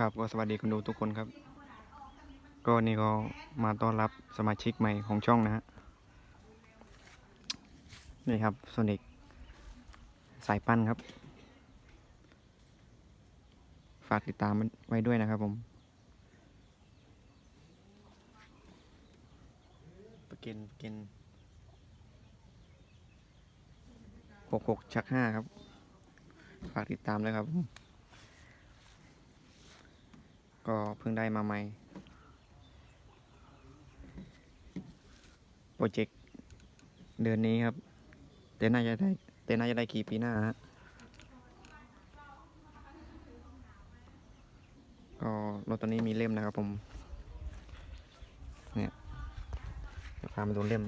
ครับก็สวัสดีคุณดูทุกคนครับ ก็นี่ก็มาต้อนรับสมาชิกใหม่ของช่องนะฮะนี่ครับโซนิกสายปั้นครับ ฝากติดตามมันไว้ด้วยนะครับผมประกินกินหกหกชักห้าครับ ฝากติดตามด้วยครับผม ก็เพิ่งได้มาใหม่ โปรเจกต์เดือนนี้ครับแต่น่าจะได้แต่น่าจะได้กี่ปีหน้าฮะ ก็รถตัวนี้มีเล่มนะครับผม เนี่ยเดี๋ยวพามาดูเล่ม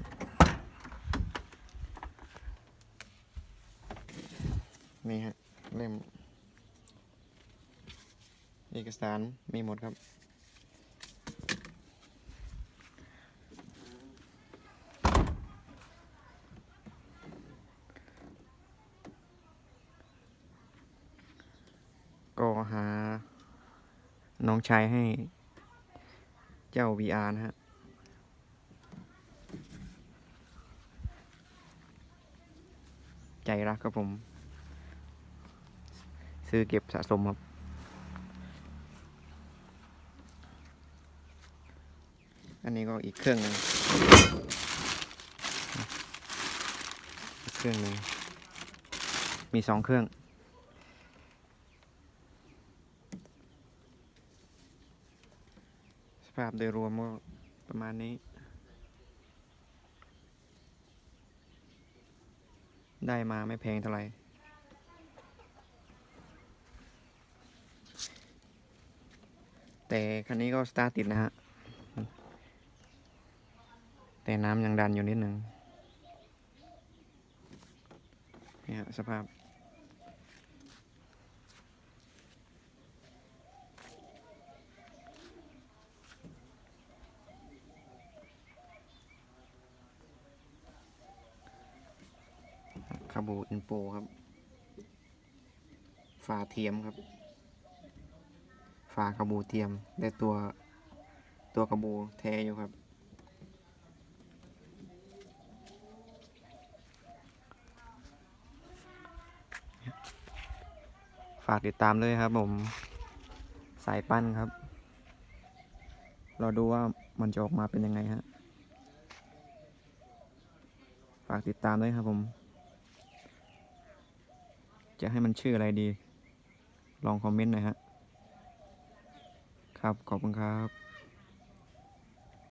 นี่ฮะ เล่ม เอกสารมีหมดครับ ก็หา น้องชายให้เจ้า VR นะฮะใจรักครับผม ซื้อเก็บสะสมครับ อันนี้ก็อีกเครื่องหนึ่งเครื่องหนึ่งมีสองเครื่อง สภาพโดยรวมก็ประมาณนี้ ได้มาไม่แพงเท่าไหร่แต่คันนี้ก็สตาร์ทติดนะฮะ แต่น้ำยังดันอยู่นิดหนึ่งเนี่ยสภาพ คาบูอินโปครับ ฝาเทียมครับ ฝาคาบูเทียมและตัวตัวคาบูแท้อยู่ครับ ฝากติดตามด้วยครับผม สายปั้นครับ เราดูว่ามันจะออกมาเป็นยังไงฮะ ฝากติดตามด้วยครับผม จะให้มันชื่ออะไรดี ลองคอมเมนต์หน่อยฮะ ครับ ขอบคุณครับ